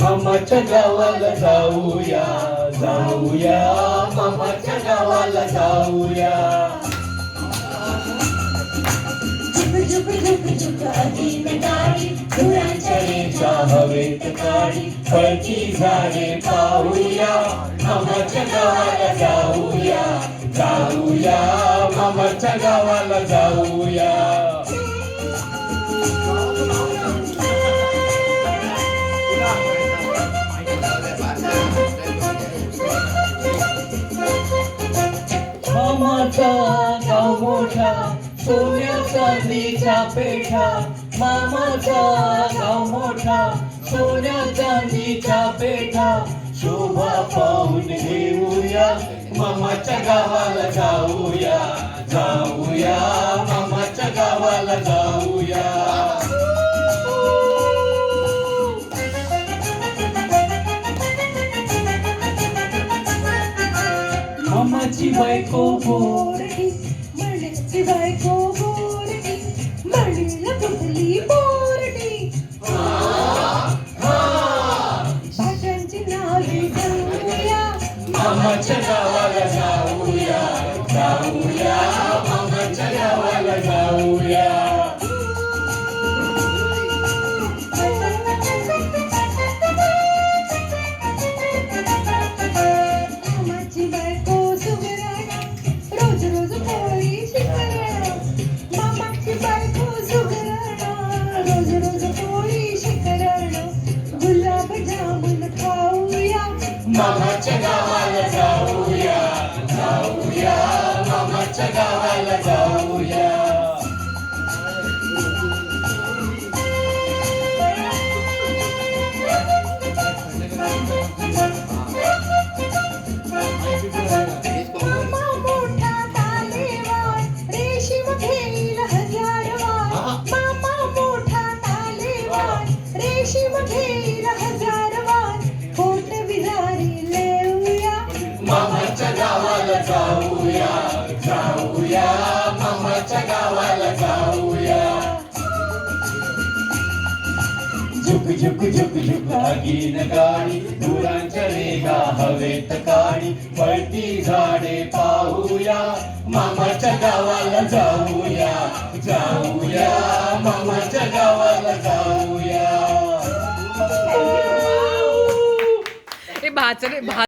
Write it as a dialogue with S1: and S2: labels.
S1: मामाच्या गावाला जाऊया जाऊया. मामाच्या गावाला जाऊया.
S2: झुक झुक झुक झुक ही नगाडे धुरांच्या
S1: हवेत काढी फळची झाडे पाहूया मामाच्या गावाला जाऊया जाऊया मामाच्या गावाला जाऊया मामाचा गाव मोठा सोन्या चांदीचा पेठा मामाचा गाव मोठा. सोन्या चांदीचा पेठा शोभा पाहून घेऊया. मामाच्या गावाला जाऊया जाऊया. मामाच्या गावाला जाऊया. मामाची बायको
S2: बोरटी இவளைக்கோ போரடி மடியில புதுலி போரடி பகஞ்சி நாலு கங்குயா மம்மச்சனா
S1: मामाच्या गावाला जाऊया. जाऊया. मामाच्या गावाला जाऊया.
S2: रेशीम घेईल हजार
S1: झुक झुक झुक अगीन आगीन गाडी दुरांच्या रेगा हवेत काढी. पळती झाडे पाहूया मामाच्या गावाला जाऊया. जाऊया मामाच्या गावाला जाऊया.
S3: भाचरे भा